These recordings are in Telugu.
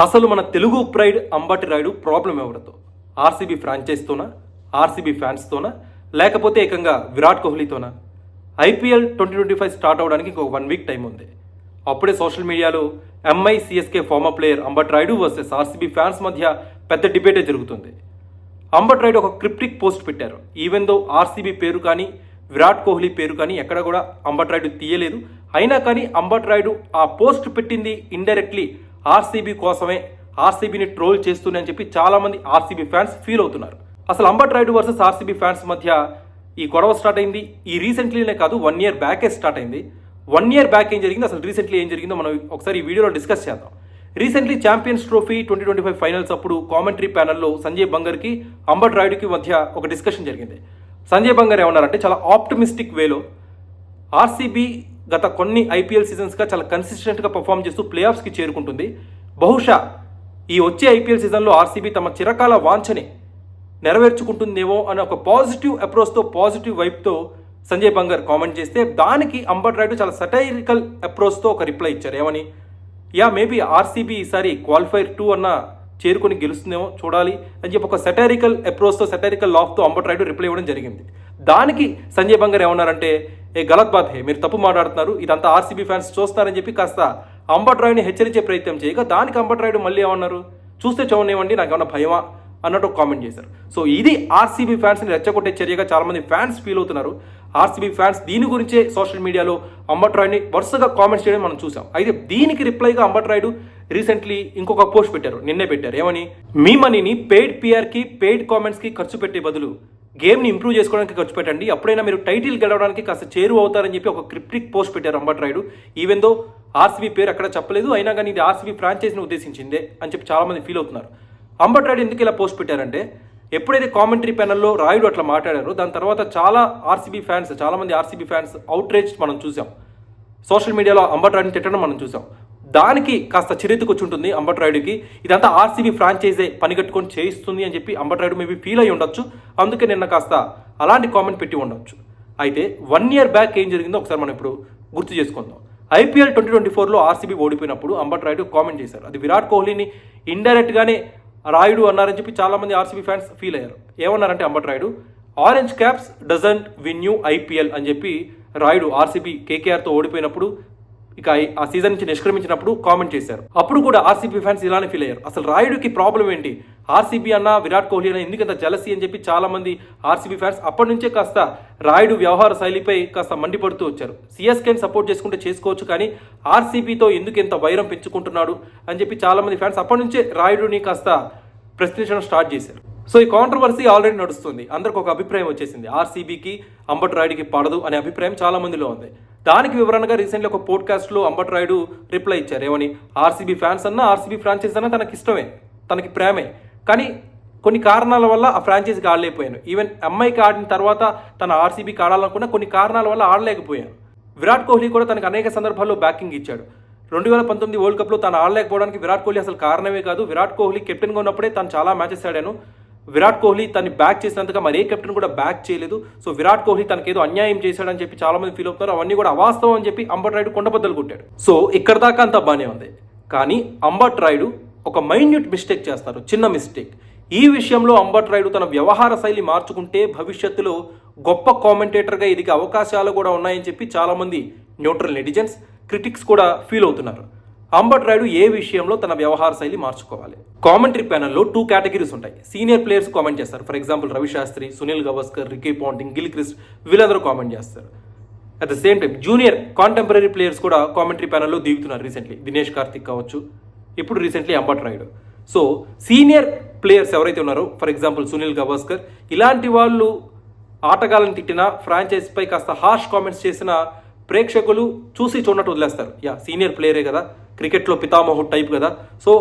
అసలు మన తెలుగు ప్రైడ్ అంబటి రాయుడు ప్రాబ్లం ఎవరితో? ఆర్సీబీ ఫ్రాంచైజ్తోనా? ఆర్సీబీ ఫ్యాన్స్తోనా? లేకపోతే ఏకంగా Virat కోహ్లీతోనా? IPL twenty twenty five start అవడానికి ఇంకొక వన్ వీక్ టైం ఉంది. అప్పుడే సోషల్ మీడియాలో MI CSK former player Ambati Rayudu versus RCB fans మధ్య పెద్ద డిబేటే జరుగుతుంది. అంబట్ రాయుడు ఒక క్రిప్టిక్ పోస్ట్ పెట్టారు. ఈవెన్ దో ఆర్సీబీ పేరు కానీ విరాట్ కోహ్లీ పేరు కానీ ఎక్కడ కూడా అంబట్ రాయుడు తీయలేదు. అయినా కానీ అంబట్ రాయుడు ఆ పోస్ట్ పెట్టింది ఇండైరెక్ట్లీ ఆర్సీబీ కోసమే ఆర్సీబీని ట్రోల్ చేస్తూనే అని చెప్పి చాలామంది ఆర్సీబీ ఫ్యాన్స్ ఫీల్ అవుతున్నారు. అసలు Ambati Rayudu versus RCB fans మధ్య ఈ గొడవ స్టార్ట్ అయింది. ఈ రీసెంట్లీనే కాదు వన్ ఇయర్ బ్యాకే స్టార్ట్ అయింది. వన్ ఇయర్ బ్యాక్ ఏం జరిగింది అసలు రీసెంట్లీ ఏం జరిగిందో మనం ఒకసారి ఈ వీడియోలో డిస్కస్ చేద్దాం. Recently champions trophy twenty twenty five finals అప్పుడు కామెంటరీ ప్యానల్లో సంజయ్ బంగర్కి అంబట్ రాయుడికి మధ్య ఒక డిస్కషన్ జరిగింది. సంజయ్ బంగర్ ఏమన్నారంటే చాలా ఆప్టమిస్టిక్ వేలో ఆర్సీబీ గత కొన్ని ఐపీఎల్ సీజన్స్గా చాలా కన్సిస్టెంట్గా పర్ఫామ్ చేస్తూ ప్లే ఆఫ్స్కి చేరుకుంటుంది. బహుశా ఈ వచ్చే ఐపీఎల్ సీజన్లో ఆర్సీబీ తమ చిరకాల వాంఛని నెరవేర్చుకుంటుందేమో అనే ఒక పాజిటివ్ అప్రోచ్తో పాజిటివ్ వైపుతో సంజయ్ బంగర్ కామెంట్ చేస్తే దానికి అంబర్ రాయుడు చాలా సటైరికల్ అప్రోచ్తో ఒక రిప్లై ఇచ్చారు. ఏమని? యా మేబీ ఆర్సీబీ ఈసారి క్వాలిఫైర్ టూ అన్న చేరుకొని గెలుస్తుందేమో చూడాలి అని చెప్పి ఒక సెటారికల్ అప్రోచ్తో సెటారికల్ లాఫ్తో అంబట్ రాయుడు రిప్లై ఇవ్వడం జరిగింది. దానికి సంజయ్ బంగర్ ఏమన్నారంటే ఏ గలత్ బాత్ హే మీరు తప్పు మాట్లాడుతున్నారు ఇదంతా ఆర్సీబీ ఫ్యాన్స్ చూస్తారని చెప్పి కాస్త అంబట్రాయుడిని హెచ్చరించే ప్రయత్నం చేయగా దానికి అంబట్రాయుడు మళ్ళీ ఏమన్నారు? చూస్తే చూడనివ్వండి నాకు ఏమన్నా భయమా? అన్నట్టు ఒక కామెంట్ చేశారు. సో ఇది ఆర్సీబీ ఫ్యాన్స్ని రెచ్చగొట్టే చర్యగా చాలామంది ఫ్యాన్స్ ఫీల్ అవుతున్నారు. ఆర్సీబీ ఫ్యాన్స్ దీని గురించే సోషల్ మీడియాలో అంబట్రాయుడిని వరుసగా కామెంట్స్ చేయడం మనం చూసాం. అయితే దీనికి రిప్లైగా అంబట్రాయుడు రీసెంట్లీ ఇంకొక పోస్ట్ పెట్టారు నిన్నే పెట్టారు. ఏమని? మీ మనీని పెయిడ్ పిఆర్కి పెయిడ్ కామెంట్స్కి ఖర్చు పెట్టే బదులు గేమ్ని ఇంప్రూవ్ చేసుకోవడానికి ఖర్చు పెట్టండి. అప్పుడైనా మీరు టైటిల్ గెలవడానికి కాస్త చేరువ అవుతారని చెప్పి ఒక క్రిప్టిక్ పోస్ట్ పెట్టారు Ambati Rayudu. Even though RCB పేరు అక్కడ చెప్పలేదు అయినా కానీ ఇది ఆర్సీబీ ఫ్రాంచైజీని ఉద్దేశించిందే అని చెప్పి చాలామంది ఫీల్ అవుతున్నారు. అంబట్ రాయుడు ఎందుకు ఇలా పోస్ట్ పెట్టారంటే ఎప్పుడైతే కామెంటరీ ప్యానల్లో రాయుడు అట్లా మాట్లాడారో దాని తర్వాత చాలా ఆర్సీబీ ఫ్యాన్స్ చాలామంది ఆర్సీబీ ఫ్యాన్స్ అవుట్రేజ్ మనం చూసాం. సోషల్ మీడియాలో అంబట్ రాయుడిని తిట్టడం మనం చూసాం. దానికి కాస్త చిరెత్తుకొచ్చి ఉంటుంది అంబట్ ఇదంతా ఆర్సీబీ ఫ్రాంచైజే పనిగట్టుకొని చేయిస్తుంది అని చెప్పి అంబట్రాయుడు మేబీ ఫీల్ అయి ఉండొచ్చు. అందుకే నిన్న కాస్త అలాంటి కామెంట్ పెట్టి ఉండొచ్చు. అయితే వన్ ఇయర్ బ్యాక్ ఏం జరిగిందో ఒకసారి మనం ఇప్పుడు గుర్తు చేసుకుందాం. ఐపీఎల్ ట్వంటీ ట్వంటీ ఫోర్లో ఆర్సీబీ ఓడిపోయినప్పుడు అంబట్ రాయుడు కామెంట్ చేశారు. అది విరాట్ కోహ్లీని ఇండైరెక్ట్గానే రాయుడు అన్నారని చెప్పి చాలామంది ఆర్సీబీ ఫ్యాన్స్ ఫీల్ అయ్యారు. ఏమన్నారంటే Ambati Rayudu orange caps doesn't win you IPL అని చెప్పి రాయుడు ఆర్సీబీ కేకేఆర్తో ఓడిపోయినప్పుడు ఇక ఆ సీజన్ నుంచి నిష్క్రమించినప్పుడు కామెంట్ చేశారు. అప్పుడు కూడా ఆర్సీబీ ఫ్యాన్స్ ఇలానే ఫీల్ అయ్యారు. అసలు రాయుడుకి ప్రాబ్లం ఏంటి? ఆర్సీబీ అన్న విరాట్ కోహ్లీ అన్న ఎందుకంత జలసి అని చెప్పి చాలా మంది ఆర్సీబీ ఫ్యాన్స్ అప్పటి నుంచే కాస్త రాయుడు వ్యవహార శైలిపై కాస్త మండిపడుతూ వచ్చారు. సిఎస్కేని సపోర్ట్ చేసుకుంటే చేసుకోవచ్చు కానీ ఆర్సీబీతో ఎందుకు ఇంత వైరం పెంచుకుంటున్నాడు అని చెప్పి చాలా మంది ఫ్యాన్స్ అప్పటి నుంచే రాయుడుని కాస్త ప్రశ్నించడం స్టార్ట్ చేశారు. సో ఈ కాంట్రవర్సీ ఆల్రెడీ నడుస్తుంది. అందరికి ఒక అభిప్రాయం వచ్చేసింది. ఆర్సీబీకి అంబట్ రాయుడికి పడదు అనే అభిప్రాయం చాలా మందిలో ఉంది. దానికి వివరణగా రీసెంట్లీ ఒక పోడ్కాస్ట్లో అంబట్ రాయుడు రిప్లై ఇచ్చారు. ఏమని? ఆర్సీబీ ఫ్యాన్స్ అన్నా ఆర్సీబీ ఫ్రాంచైజ్ అన్నా తనకి ఇష్టమే తనకి ప్రేమే. కానీ కొన్ని కారణాల వల్ల ఆ ఫ్రాంచైజీకి ఆడలేకపోయాను. ఈవెన్ అమ్మాయికి ఆడిన తర్వాత తన ఆర్సీబీకి ఆడాలనుకున్న కొన్ని కారణాల వల్ల ఆడలేకపోయాను. విరాట్ కోహ్లీ కూడా తనకు అనేక సందర్భాల్లో బ్యాకింగ్ ఇచ్చాడు. రెండు వేల పంతొమ్మిది వరల్డ్ కప్లో తను ఆడలేకపోవడానికి విరాట్ కోహ్లీ అసలు కారణమే కాదు. విరాట్ కోహ్లీ కెప్టెన్గా ఉన్నప్పుడే తను చాలా మ్యాచెస్ ఆడాను. విరాట్ కోహ్లీ తన్ని బ్యాక్ చేసినంతగా మరి ఏ కెప్టెన్ కూడా బ్యాక్ చేయలేదు. సో విరాట్ కోహ్లీ తనకి ఏదో అన్యాయం చేశాడని చెప్పి చాలా మంది ఫీల్ అవుతున్నారు. అవన్నీ కూడా అవాస్తవం అని చెప్పి అంబట్ రాయుడు కొండబద్దలు కొట్టాడు. సో ఇక్కడ దాకా అంతా బాగానే ఉంది. కానీ అంబట్ రాయుడు ఒక మైన్యూట్ మిస్టేక్ చేస్తారు. చిన్న మిస్టేక్ ఈ విషయంలో అంబట్ రాయుడు తన వ్యవహార శైలి మార్చుకుంటే భవిష్యత్తులో గొప్ప కామెంటేటర్గా ఎదిగే అవకాశాలు కూడా ఉన్నాయని చెప్పి చాలామంది న్యూట్రల్ నెటిజన్స్ క్రిటిక్స్ కూడా ఫీల్ అవుతున్నారు. అంబట్ రాయుడు ఏ విషయంలో తన వ్యవహార శైలి మార్చుకోవాలి? కామెంటరీ ప్యానల్లో టూ కేటగిరీస్ ఉంటాయి. సీనియర్ ప్లేయర్స్ కామెంట్ చేస్తారు. For example Ravi Shastri Sunil Gavaskar Ricky Ponting Gilchrist వీళ్ళందరూ కామెంట్ చేస్తారు. At the same time junior contemporary players కూడా కామెంటరీ ప్యానల్లో దిగుతున్నారు రీసెంట్లీ దినేష్ కార్తిక్ కావచ్చు. ఇప్పుడు recently Ambati Rayudu. So senior players ఎవరైతే ఉన్నారో ఫర్ ఎగ్జాంపుల్ సునీల్ గవాస్కర్ ఇలాంటి వాళ్ళు ఆటగాళ్ళని తిట్టిన ఫ్రాంచైజీపై కాస్త హార్ష్ కామెంట్స్ చేసిన ప్రేక్షకులు చూసి చూడనట్టు వదిలేస్తారు. యా సీనియర్ ప్లేయరే కదా. క్రికెట్లో పితామహుడు టైప్ కదా. సో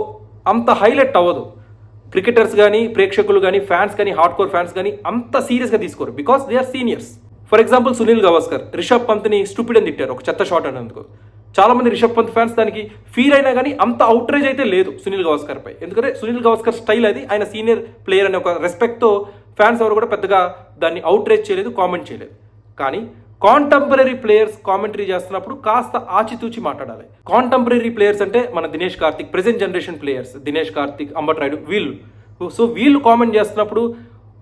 అంత హైలైట్ అవ్వదు. క్రికెటర్స్ కానీ ప్రేక్షకులు కానీ ఫ్యాన్స్ కానీ హార్డ్ కోర్ ఫ్యాన్స్ కానీ అంత సీరియస్గా తీసుకోరు because they are seniors. For example Sunil Gavaskar Rishabh పంత్ని stupid అని తిట్టారు ఒక చెత్త షాట్ అన్నందుకు. చాలా మంది రిషబ్ పంత్ ఫ్యాన్స్ దానికి ఫీల్ అయినా కానీ అంత అవుట్రేజ్ అయితే లేదు సునీల్ గవాస్కర్ పై. ఎందుకంటే సునీల్ గవాస్కర్ స్టైల్ అది ఆయన సీనియర్ ప్లేయర్ అనే ఒక రెస్పెక్ట్తో ఫ్యాన్స్ ఎవరు కూడా పెద్దగా దాన్ని అవుట్రేజ్ చేయలేదు కామెంట్ చేయలేదు. కానీ కాంటెంపరీ ప్లేయర్స్ కామెంటరీ చేస్తున్నప్పుడు కాస్త ఆచితూచి మాట్లాడాలి. కాంటెంపరీ ప్లేయర్స్ అంటే మన Dinesh Karthik present generation players Dinesh Karthik Ambati Rayudu వీళ్ళు. సో వీళ్ళు కామెంట్ చేస్తున్నప్పుడు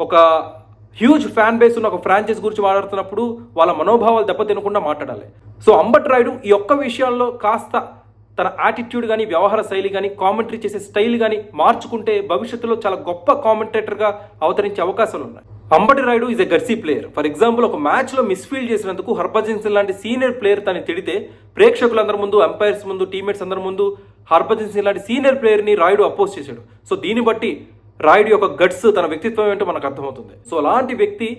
ఒక హ్యూజ్ ఫ్యాన్ బేస్ ఉన్న ఒక ఫ్రాంచైజ్ గురించి మాట్లాడుతున్నప్పుడు వాళ్ళ మనోభావాలు దెబ్బతినకుండా మాట్లాడాలి. సో అంబట్ రాయుడు ఈ ఒక్క విషయాల్లో కాస్త తన యాటిట్యూడ్ కానీ వ్యవహార శైలి కానీ కామెంటరీ చేసే స్టైల్ కానీ మార్చుకుంటే భవిష్యత్తులో చాలా గొప్ప కామెంటేటర్గా అవతరించే అవకాశాలు ఉన్నాయి. Ambati Rayudu is a gutsy player for example ఒక మ్యాచ్లో మిస్ఫీల్డ్ చేసినందుకు హర్భజన్ సింగ్ లాంటి సీనియర్ ప్లేయర్ తను తిడితే ప్రేక్షకులందరి ముందు అంపైర్స్ ముందు టీమ్మేట్స్ అందరి ముందు హర్భజన్ సింగ్ లాంటి సీనియర్ ప్లేయర్ని రాయుడు అపోజ్ చేశాడు. సో దీన్ని బట్టి రాయుడు యొక్క గట్స్ తన వ్యక్తిత్వం ఏంటో మనకు అర్థమవుతుంది. సో అలాంటి వ్యక్తి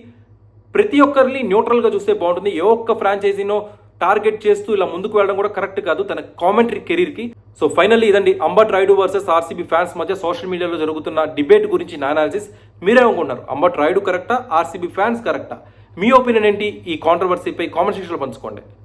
ప్రతి ఒక్కరిని న్యూట్రల్గా చూస్తే బాగుంటుంది. ఏ ఒక్క ఫ్రాంచైజీనో టార్గెట్ చేస్తూ ఇలా ముందుకు వెళ్ళడం కూడా కరెక్ట్ కాదు. తన కామెంటరీ కెరీర్కి సో ఫైనల్లీ ఇదండి Ambati Rayudu versus RCB fans మధ్య సోషల్ మీడియాలో జరుగుతున్న డిబేట్ గురించి నా అనాలిసిస్ మీరేమనుకుంటున్నారు అంబట్ రాయుడు కరెక్టా ఆర్సీబీ ఫ్యాన్స్ కరెక్టా? మీ ఒపీనియన్ ఏంటి? ఈ కాంట్రవర్సీపై కామెంట్ సెక్షన్లో పంచుకోండి.